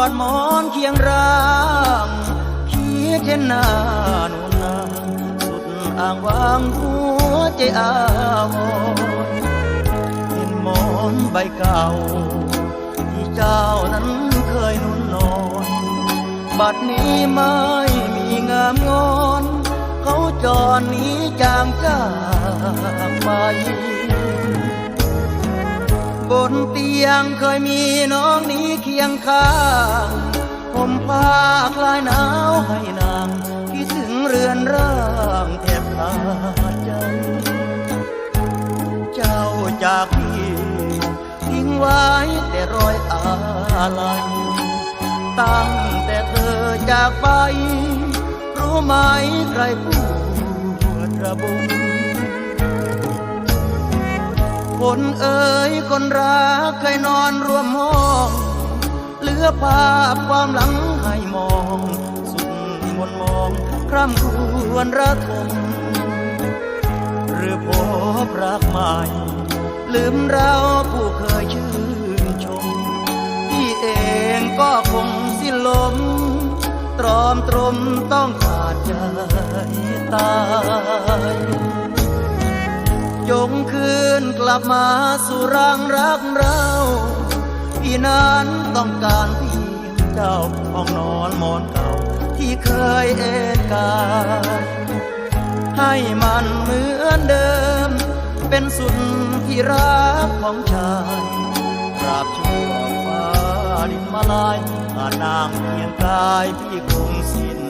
อดหมอนเคียงร่างคิดเช่นหน้าหนุนนาสุดอ่างวางหัวใจอาวรณ์เห็นหมอนใบเก่า ที่เจ้านั้นเคยนุ่นนอน บัดนี้ไม่มีงามงอน เขาจรหนี้จางจากไป บนเตียงเคยมีน้องนี้เคียงข้างผมผ้าคลายหนาวให้นางคิดถึงเรือนร่างแทบขาดใจ เจ้าจากพี่ทิ้งไว้แต่รอยอาลัยตั้งแต่เธอจากไป รู้ไหมใครปวดระบม คนเอ่ยคนรักเคยนอนร่วมห้อง เหลือภาพความหลังให้มอง สุดมนมองคร่ำครวญระทมหรือพบรักใหม่ ลืมเราผู้เคยชื่นชมพี่เองก็คงสิ้นลม ตรอมตรมต้องขาดใจตาย จงคืนกลับมาสู่รังรักเรา พี่นั้นต้องการพียงเจ้าห้องนอนหมอนเก่าที่เคยเอนกายให้มันเหมือนเดิม เป็นสุดที่รักของชายตราบชั่วฟ้าดินมาลายอานางเพียงกายพี่คงสิ้น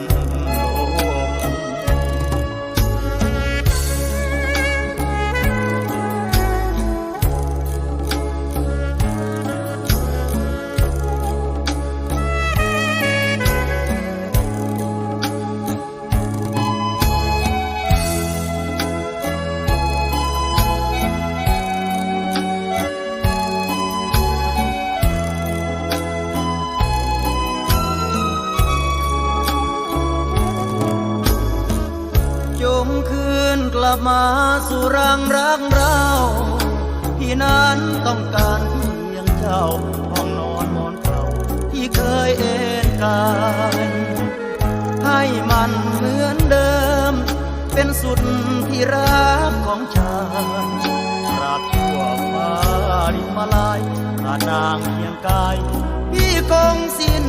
ลับมาสู่รังรักเราพี่นั้นต้องการเพียงเจ้าห้องนอนมอนเก่าที่เคยเอ็นกายให้มันเหมือนเดิม เป็นสุดที่รักของชายตราบชั่วฟ้าดินมาลายขานางเพียงกายพี่คงสิ้น